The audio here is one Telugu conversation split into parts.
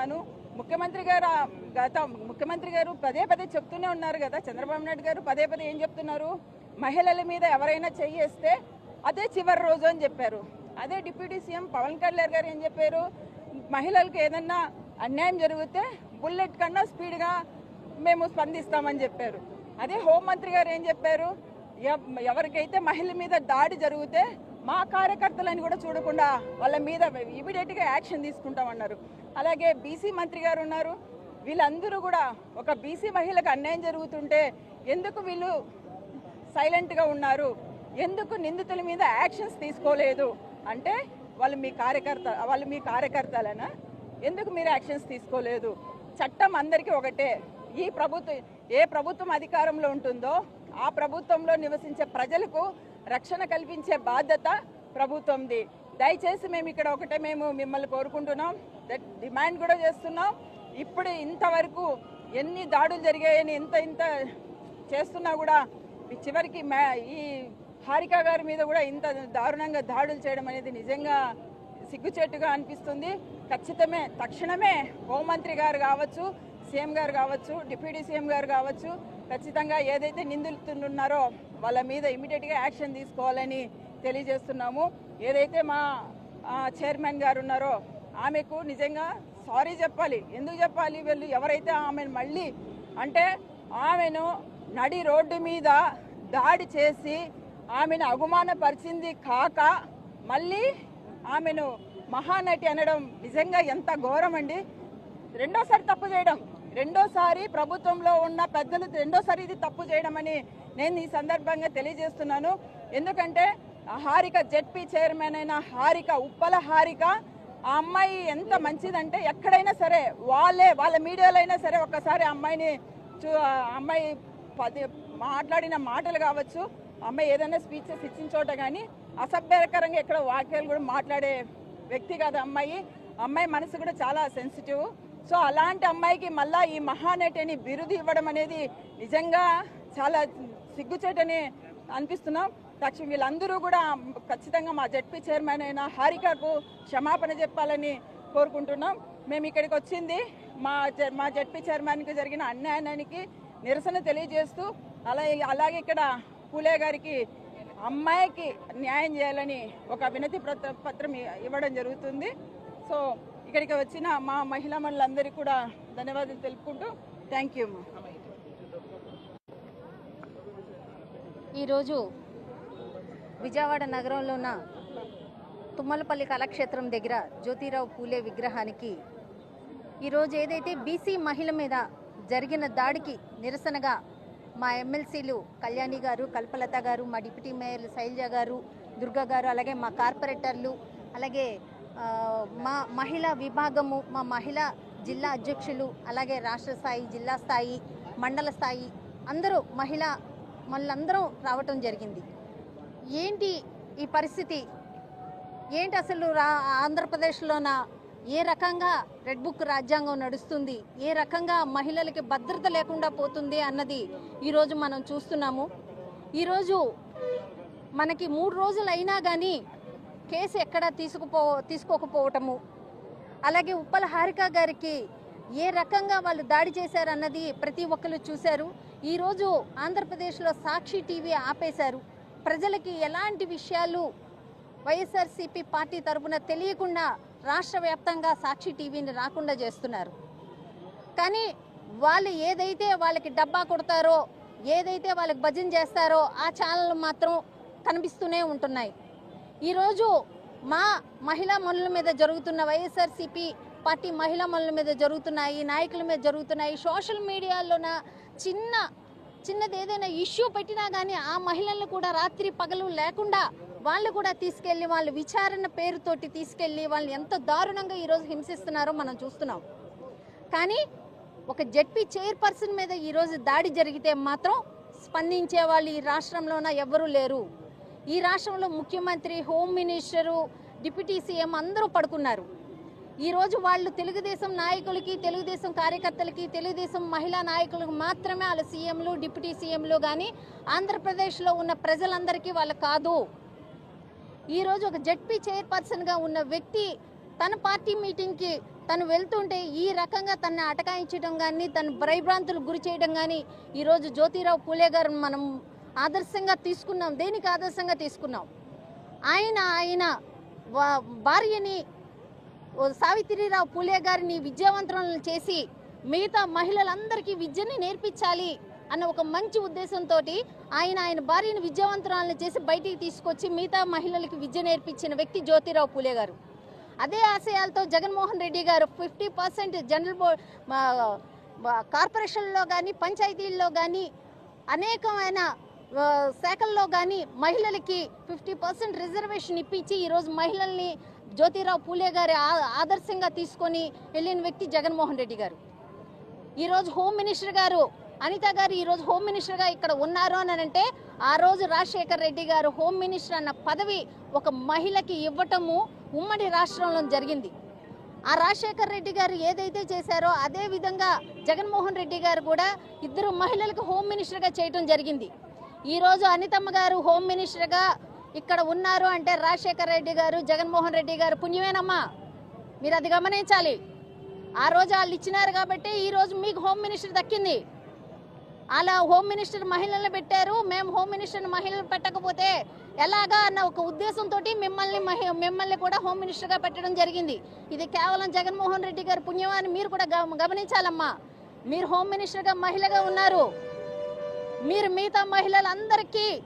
తెలియజేస్తున్నాను ముఖ్యమంత్రి గారు గత ముఖ్యమంత్రి గారు పదే పదే చెప్తూనే ఉన్నారు కదా చంద్రబాబు నాయుడు గారు పదే పదే ఏం చెప్తున్నారు? మహిళల మీద ఎవరైనా చెయ్యేస్తే అదే చివరి రోజు అని చెప్పారు. అదే డిప్యూటీ సీఎం పవన్ కళ్యాణ్ గారు ఏం చెప్పారు? మహిళలకు ఏదన్నా అన్యాయం జరిగితే బుల్లెట్ కన్నా స్పీడ్గా మేము స్పందిస్తామని చెప్పారు. అదే హోంమంత్రి గారు ఏం చెప్పారు? ఎవరికైతే మహిళ మీద దాడి జరిగితే మా కార్యకర్తలని కూడా చూడకుండా వాళ్ళ మీద ఇమీడియట్గా యాక్షన్ తీసుకుంటామన్నారు. అలాగే బీసీ మంత్రి గారు ఉన్నారు. వీళ్ళందరూ కూడా ఒక బీసీ మహిళకు అన్యాయం జరుగుతుంటే ఎందుకు వీళ్ళు సైలెంట్గా ఉన్నారు? ఎందుకు నిందితుల మీద యాక్షన్స్ తీసుకోలేదు? అంటే వాళ్ళు మీ కార్యకర్త వాళ్ళు మీ కార్యకర్తలనా? ఎందుకు మీరు యాక్షన్స్ తీసుకోలేదు? చట్టం అందరికీ ఒకటే. ఈ ప్రభుత్వం ఏ ప్రభుత్వం అధికారంలో ఉంటుందో ఆ ప్రభుత్వంలో నివసించే ప్రజలకు రక్షణ కల్పించే బాధ్యత ప్రభుత్వంది. దయచేసి మేము ఇక్కడ ఒకటే మేము మిమ్మల్ని కోరుకుంటున్నాం. డిమాండ్ కూడా చేస్తున్నాం. ఇప్పుడు ఇంతవరకు ఎన్ని దాడులు జరిగాయని ఇంత ఇంత చేస్తున్నా కూడా ఈ చివరికి ఈ హారిక గారి మీద కూడా ఇంత దారుణంగా దాడులు చేయడం అనేది నిజంగా సిగ్గుచేట్టుగా అనిపిస్తుంది. ఖచ్చితమే తక్షణమే హోంమంత్రి గారు కావచ్చు సీఎం గారు కావచ్చు డిప్యూటీ సీఎం గారు కావచ్చు ఖచ్చితంగా ఏదైతే నిందితున్నారో వాళ్ళ మీద ఇమీడియట్గా యాక్షన్ తీసుకోవాలని తెలియజేస్తున్నాము. ఏదైతే మా చైర్మన్ గారు ఉన్నారో ఆమెకు నిజంగా సారీ చెప్పాలి. ఎందుకు చెప్పాలి? వీళ్ళు ఎవరైతే ఆమెను మళ్ళీ అంటే ఆమెను నడి రోడ్డు మీద దాడి చేసి ఆమెను అవమానపరిచింది కాక మళ్ళీ ఆమెను మహానటి అనడం నిజంగా ఎంత ఘోరం అండి రెండోసారి తప్పు చేయడం. రెండోసారి ప్రభుత్వంలో ఉన్న పెద్దలు రెండోసారి ఇది తప్పు చేయడం అని నేను ఈ సందర్భంగా తెలియజేస్తున్నాను. ఎందుకంటే హారిక జెడ్పీ చైర్మన్ అయిన హారిక ఉప్పల హారిక ఆ అమ్మాయి ఎంత మంచిదంటే ఎక్కడైనా సరే వాళ్ళే వాళ్ళ మీడియాలో అయినా సరే ఒక్కసారి ఆ అమ్మాయిని చూ అమ్మాయి పది మాట్లాడిన మాటలు కావచ్చు అమ్మాయి ఏదైనా స్పీచెస్ ఇచ్చిన చోట కానీ అసభ్యకరంగా ఎక్కడ వాక్యాలు కూడా మాట్లాడే వ్యక్తి కాదు అమ్మాయి. అమ్మాయి మనసు కూడా చాలా సెన్సిటివ్. సో అలాంటి అమ్మాయికి మళ్ళా ఈ మహానటి అని బిరుదు ఇవ్వడం అనేది నిజంగా చాలా సిగ్గుచేటని అనిపిస్తున్నాం. తక్షణ వీళ్ళందరూ కూడా ఖచ్చితంగా మా జడ్పీ చైర్మన్ అయిన హారికకు క్షమాపణ చెప్పాలని కోరుకుంటున్నాం. మేము ఇక్కడికి వచ్చింది మా మా జడ్పీ చైర్మన్కి జరిగిన అన్యాయానికి నిరసన తెలియజేస్తూ అలాగే అలాగే ఇక్కడ పూలే గారికి అమ్మాయికి న్యాయం చేయాలని ఒక వినతి పత్రం ఇవ్వడం జరుగుతుంది. సో ఇక్కడికి వచ్చిన మా మహిళా మండలందరికీ కూడా ధన్యవాదాలు తెలుపుకుంటూ థ్యాంక్ యూ ఈరోజు విజయవాడ నగరంలో ఉన్న తుమ్మలపల్లి కళాక్షేత్రం దగ్గర జ్యోతిరావు పూలే విగ్రహానికి ఈరోజు ఏదైతే బీసీ మహిళ మీద జరిగిన దాడికి నిరసనగా మా ఎమ్మెల్సీలు కళ్యాణి గారు కల్పలత గారు మా డిప్యూటీ మేయర్ శైలజ గారు దుర్గా గారు అలాగే మా కార్పొరేటర్లు అలాగే మా మహిళా విభాగము మా మహిళా జిల్లా అధ్యక్షులు అలాగే రాష్ట్ర స్థాయి జిల్లా స్థాయి మండల స్థాయి అందరూ మహిళా మళ్ళందరూ రావటం జరిగింది. ఏంటి ఈ పరిస్థితి? ఏంటి అసలు రా ఆంధ్రప్రదేశ్లోన ఏ రకంగా రెడ్ బుక్ రాజ్యాంగం నడుస్తుంది? ఏ రకంగా మహిళలకి భద్రత లేకుండా పోతుంది అన్నది ఈరోజు మనం చూస్తున్నాము. ఈరోజు మనకి మూడు రోజులు అయినా కానీ కేసు ఎక్కడ తీసుకుపో తీసుకోకపోవటము. అలాగే ఉప్పల హారిక గారికి ఏ రకంగా వాళ్ళు దాడి చేశారన్నది ప్రతి ఒక్కరు చూశారు. ఈరోజు ఆంధ్రప్రదేశ్లో సాక్షి టీవీ ఆపేశారు. ప్రజలకి ఎలాంటి విషయాలు వైఎస్ఆర్సీపీ పార్టీ తరపున తెలియకుండా రాష్ట్ర వ్యాప్తంగా సాక్షి టీవీని రాకుండా చేస్తున్నారు. కానీ వాళ్ళు ఏదైతే వాళ్ళకి డబ్బా కొడతారో ఏదైతే వాళ్ళకి భజన చేస్తారో ఆ ఛానల్ మాత్రం కనిపిస్తూనే ఉంటున్నాయి. ఈరోజు మా మహిళా మనుల మీద జరుగుతున్న వైఎస్ఆర్సీపీ పార్టీ మహిళా మనుల మీద జరుగుతున్నాయి నాయకుల మీద జరుగుతున్నాయి సోషల్ మీడియాలోన చిన్న చిన్నది ఏదైనా ఇష్యూ పెట్టినా కానీ ఆ మహిళలను కూడా రాత్రి పగలు లేకుండా వాళ్ళు కూడా తీసుకెళ్ళి వాళ్ళ విచారణ పేరుతోటి తీసుకెళ్ళి వాళ్ళు ఎంత దారుణంగా ఈరోజు హింసిస్తున్నారో మనం చూస్తున్నాం. కానీ ఒక జడ్పీ చైర్పర్సన్ మీద ఈరోజు దాడి జరిగితే మాత్రం స్పందించే వాళ్ళు ఈ రాష్ట్రంలోన ఎవ్వరూ లేరు. ఈ రాష్ట్రంలో ముఖ్యమంత్రి హోమ్ మినిస్టరు డిప్యూటీ సీఎం అందరూ పడుకున్నారు. ఈరోజు వాళ్ళు తెలుగుదేశం నాయకులకి తెలుగుదేశం కార్యకర్తలకి తెలుగుదేశం మహిళా నాయకులకు మాత్రమే వాళ్ళ సీఎంలు డిప్యూటీ సీఎంలు కానీ ఆంధ్రప్రదేశ్లో ఉన్న ప్రజలందరికీ వాళ్ళు కాదు. ఈరోజు ఒక జడ్పీ చైర్పర్సన్గా ఉన్న వ్యక్తి తన పార్టీ మీటింగ్కి తను వెళ్తుంటే ఈ రకంగా తనని అటకాయించడం కానీ తను భ్రైభ్రాంతులు గురి చేయడం కానీ ఈరోజు జ్యోతిరావు పూలే గారు మనం ఆదర్శంగా తీసుకున్నాం. దేనికి ఆదర్శంగా తీసుకున్నాం? ఆయన ఆయన భార్యని సావిత్రిరావు పూలే గారిని విద్యావంతులను చేసి మిగతా మహిళలందరికీ విద్యని నేర్పించాలి అన్న ఒక మంచి ఉద్దేశంతో ఆయన ఆయన భార్యను విద్యావంతురాలను చేసి బయటికి తీసుకొచ్చి మిగతా మహిళలకి విద్య నేర్పించిన వ్యక్తి జ్యోతిరావు పూలే గారు. అదే ఆశయాలతో జగన్మోహన్ రెడ్డి గారు ఫిఫ్టీ పర్సెంట్ జనరల్ బోర్డ్ కార్పొరేషన్లో కానీ పంచాయతీల్లో కానీ అనేకమైన శాఖల్లో కానీ మహిళలకి ఫిఫ్టీ పర్సెంట్ రిజర్వేషన్ ఇప్పించి ఈరోజు మహిళల్ని జ్యోతిరావు పూలే గారి ఆ- ఆదర్శంగా తీసుకొని వెళ్ళిన వ్యక్తి జగన్మోహన్ రెడ్డి గారు. ఈరోజు హోమ్ మినిస్టర్ గారు అనిత గారు ఈరోజు హోమ్ మినిస్టర్గా ఇక్కడ ఉన్నారు అని అంటే ఆ రోజు రాజశేఖర్ రెడ్డి గారు హోమ్ మినిస్టర్ అన్న పదవి ఒక మహిళకి ఇవ్వటము ఉమ్మడి రాష్ట్రంలో జరిగింది. ఆ రాజశేఖర్ రెడ్డి గారు ఏదైతే చేశారో అదే విధంగా జగన్మోహన్ రెడ్డి గారు కూడా ఇద్దరు మహిళలకు హోమ్ మినిస్టర్గా చేయటం జరిగింది. ఈరోజు అనితమ్మ గారు హోమ్ మినిస్టర్గా ఇక్కడ ఉన్నారు అంటే రాజశేఖర్ రెడ్డి గారు జగన్మోహన్ రెడ్డి గారు పుణ్యమేనమ్మా. మీరు అది గమనించాలి. ఆ రోజు వాళ్ళు ఇచ్చినారు కాబట్టి ఈ రోజు మీకు హోమ్ మినిస్టర్ దక్కింది. అలా హోమ్ మినిస్టర్ మహిళలను పెట్టారు. మేము హోమ్ మినిస్టర్ మహిళలు పెట్టకపోతే ఎలాగా అన్న ఒక ఉద్దేశంతో మిమ్మల్ని మహి- మిమ్మల్ని కూడా హోమ్ మినిస్టర్గా పెట్టడం జరిగింది. ఇది కేవలం జగన్మోహన్ రెడ్డి గారి పుణ్యం అని మీరు కూడా గమ- గమనించాలమ్మా. మీరు హోమ్ మినిస్టర్గా మహిళగా ఉన్నారు. మీరు మిగతా మహిళలందరికీ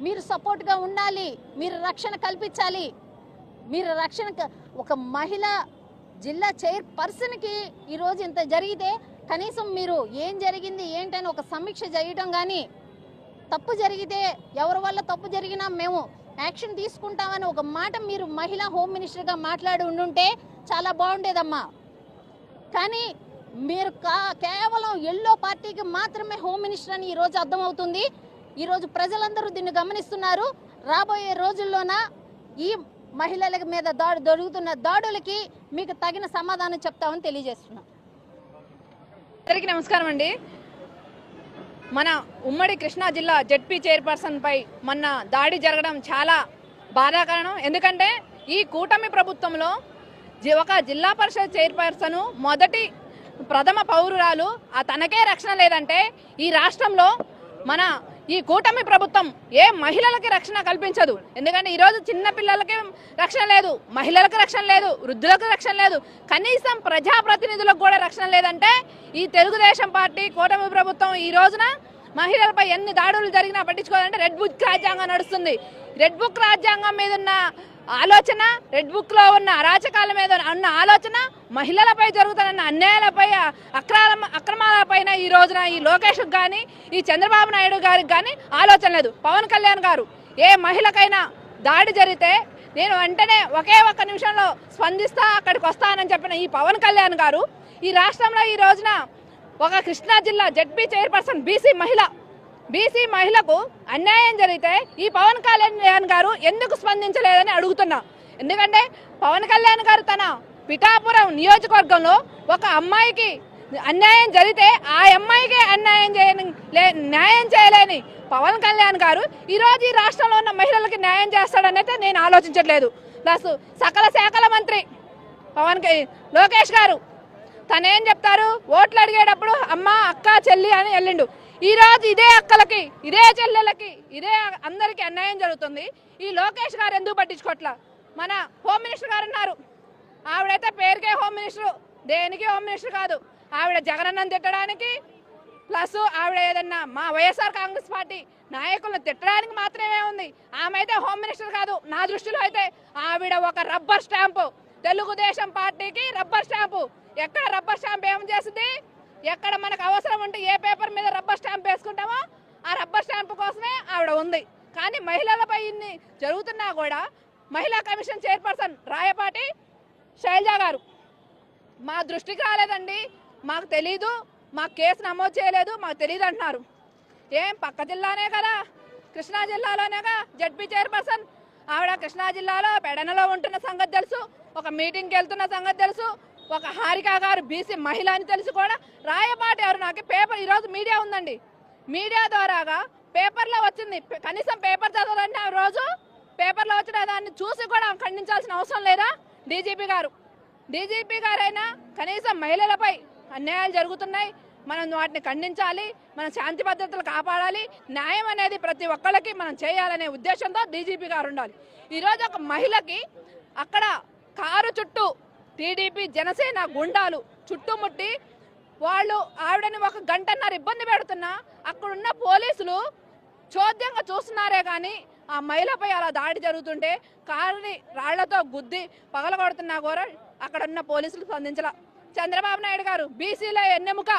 మీరు సపోర్ట్గా ఉండాలి మీరు రక్షణ కల్పించాలి. మీరు రక్షణ క- ఒక మహిళ జిల్లా చైర్ పర్సన్కి ఈరోజు ఇంత జరిగితే కనీసం మీరు ఏం జరిగింది ఏంటని ఒక సమీక్ష చేయటం కానీ తప్పు జరిగితే ఎవరి వల్ల తప్పు జరిగినా మేము యాక్షన్ తీసుకుంటామని ఒక మాట మీరు మహిళా హోమ్ మినిస్టర్గా మాట్లాడి ఉండుంటే చాలా బాగుండేదమ్మా. కానీ మీరు కా కేవలం ఎల్లో పార్టీకి మాత్రమే హోమ్ మినిస్టర్ అని ఈరోజు అర్థమవుతుంది. ఈరోజు ప్రజలందరూ దీన్ని గమనిస్తున్నారు. రాబోయే రోజుల్లోన ఈ మహిళల మీద దాడు దొరుకుతున్న దాడులకి మీకు తగిన సమాధానం చెప్తామని తెలియజేస్తున్నాం. అందరికీ నమస్కారం అండి. మన ఉమ్మడి కృష్ణా జిల్లా జడ్పీ చైర్పర్సన్ పై మొన్న దాడి జరగడం చాలా బాధాకరణం. ఎందుకంటే ఈ కూటమి ప్రభుత్వంలో ఒక జిల్లా పరిషత్ చైర్పర్సన్ మొదటి ప్రథమ పౌరురాలు ఆ తనకే రక్షణ లేదంటే ఈ రాష్ట్రంలో మన ఈ కూటమి ప్రభుత్వం ఏ మహిళలకి రక్షణ కల్పించదు. ఎందుకంటే ఈరోజు చిన్న పిల్లలకి రక్షణ లేదు మహిళలకు రక్షణ లేదు వృద్ధులకు రక్షణ లేదు. కనీసం ప్రజాప్రతినిధులకు కూడా రక్షణ లేదంటే ఈ తెలుగుదేశం పార్టీ కూటమి ప్రభుత్వం ఈ రోజున మహిళలపై ఎన్ని దాడులు జరిగినా పట్టించుకోవాలంటే రెడ్ బుక్ రాజ్యాంగం నడుస్తుంది. రెడ్ బుక్ రాజ్యాంగం మీద ఉన్న ఆలోచన రెడ్ బుక్లో ఉన్న అరాచకాల మీద ఉన్న ఆలోచన మహిళలపై జరుగుతున్న అన్యాయాలపై అక్రమ అక్రమాలపైన ఈ రోజున ఈ లోకేష్ కానీ ఈ చంద్రబాబు నాయుడు గారికి కానీ ఆలోచన లేదు. పవన్ కళ్యాణ్ గారు ఏ మహిళకైనా దాడి జరిగితే నేను వెంటనే ఒకే ఒక్క నిమిషంలో స్పందిస్తా అక్కడికి వస్తానని చెప్పిన ఈ పవన్ కళ్యాణ్ గారు ఈ రాష్ట్రంలో ఈ రోజున ఒక కృష్ణా జిల్లా జడ్పీ చైర్పర్సన్ బీసీ మహిళ బీసీ మహిళకు అన్యాయం జరిగితే ఈ పవన్ కళ్యాణ్ గారు ఎందుకు స్పందించలేదని అడుగుతున్నా. ఎందుకంటే పవన్ కళ్యాణ్ గారు తన పిఠాపురం నియోజకవర్గంలో ఒక అమ్మాయికి అన్యాయం జరిగితే ఆ అమ్మాయికే అన్యాయం చేయని లే- న్యాయం చేయలేని పవన్ కళ్యాణ్ గారు ఈరోజు ఈ రాష్ట్రంలో ఉన్న మహిళలకి న్యాయం చేస్తాడని అయితే నేను ఆలోచించట్లేదు. ప్లస్ సకల శాఖల మంత్రి పవన్ లోకేష్ గారు తనేం చెప్తారు? ఓట్లు అడిగేటప్పుడు అమ్మ అక్క చెల్లి అని వెళ్ళిండు. ఈ రోజు ఇదే అక్కలకి ఇదే చెల్లెలకి ఇదే అందరికి అన్యాయం జరుగుతుంది. ఈ లోకేష్ గారు ఎందుకు పట్టించుకోవట్లా మన హోమ్ మినిస్టర్ గారు ఉన్నారు. ఆవిడైతే పేరుకే హోమ్ మినిస్టర్ దేనికి హోమ్ మినిస్టర్ కాదు. ఆవిడ జగనన్నను తిట్టడానికి ప్లస్ ఆవిడ ఏదన్నా మా వైఎస్ఆర్ కాంగ్రెస్ పార్టీ నాయకులను తిట్టడానికి మాత్రమే ఉంది. ఆమె అయితే హోమ్ మినిస్టర్ కాదు. నా దృష్టిలో అయితే ఆవిడ ఒక రబ్బర్ స్టాంపు. తెలుగుదేశం పార్టీకి రబ్బర్ స్టాంపు. ఎక్కడ రబ్బర్ స్టాంప్ ఏం చేస్తుంది ఎక్కడ మనకు అవసరం ఉంటే ఏ పేపర్ మీద రబ్బర్ స్టాంప్ వేసుకుంటామో ఆ రబ్బర్ స్టాంప్ కోసమే ఆవిడ ఉంది. కానీ మహిళలపై ఇన్ని జరుగుతున్నా కూడా మహిళా కమిషన్ చైర్పర్సన్ రాయపాటి శైలజ గారు మా దృష్టికి రాలేదండి. మాకు తెలీదు మాకు కేసు నమోదు చేయలేదు మాకు తెలియదు అంటున్నారు. ఏం పక్క జిల్లానే కదా కృష్ణా జిల్లాలోనేగా జడ్పీ చైర్పర్సన్ ఆవిడ కృష్ణా జిల్లాలో పెడనలో ఉంటున్న సంగతి తెలుసు ఒక మీటింగ్కి వెళ్తున్న సంగతి తెలుసు ఒక హారిక గారు బీసీ మహిళ అని తెలిసి కూడా రాయపాటి ఎవరు నాకు పేపర్ ఈరోజు మీడియా ఉందండి. మీడియా ద్వారాగా పేపర్లో వచ్చింది. కనీసం పేపర్ చదవాలంటే ఆ రోజు పేపర్లో వచ్చిన దాన్ని చూసి కూడా ఖండించాల్సిన అవసరం లేదా? డీజీపీ గారు. డీజీపీ గారైనా కనీసం మహిళలపై అన్యాయాలు జరుగుతున్నాయి. మనం వాటిని ఖండించాలి. మన శాంతి భద్రతలు కాపాడాలి. న్యాయం అనేది ప్రతి ఒక్కళ్ళకి మనం చేయాలనే ఉద్దేశంతో డీజీపీ గారు ఉండాలి. ఈరోజు ఒక మహిళకి అక్కడ కారు చుట్టూ టీడీపీ జనసేన గుండాలు చుట్టుముట్టి వాళ్ళు ఆవిడని ఒక గంటన్నర ఇబ్బంది పెడుతున్నా అక్కడున్న పోలీసులు చోద్యంగా చూస్తున్నారే కానీ ఆ మహిళపై అలా దాడి జరుగుతుంటే కారుని రాళ్ళతో గుద్ది పగలగొడుతున్నా కూడా అక్కడ ఉన్న పోలీసులు స్పందించలా. చంద్రబాబు నాయుడు గారు బీసీలో ఎన్నెముక.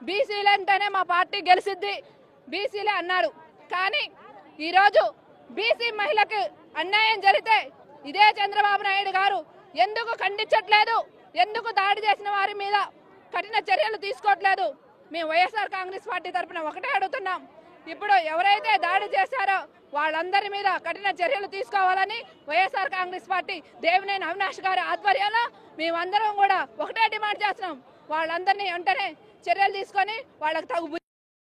బీసీలు అంటేనే మా పార్టీ గెలిసిద్ది బీసీలే అన్నారు. కానీ ఈరోజు బీసీ మహిళకు అన్యాయం జరిగితే ఇదే చంద్రబాబు నాయుడు గారు ఎందుకు ఖండించట్లేదు? ఎందుకు దాడి చేసిన వారి మీద కఠిన చర్యలు తీసుకోవట్లేదు మేము వైఎస్ఆర్ కాంగ్రెస్ పార్టీ తరఫున ఒకటే అడుగుతున్నాం. ఇప్పుడు ఎవరైతే దాడి చేశారో వాళ్ళందరి మీద కఠిన చర్యలు తీసుకోవాలని YSR Congress party Devineni Avinash గారి ఆధ్వర్యంలో మేమందరం కూడా ఒకటే డిమాండ్ చేస్తున్నాం. వాళ్ళందరినీ వెంటనే చర్యలు తీసుకొని వాళ్ళకి తగు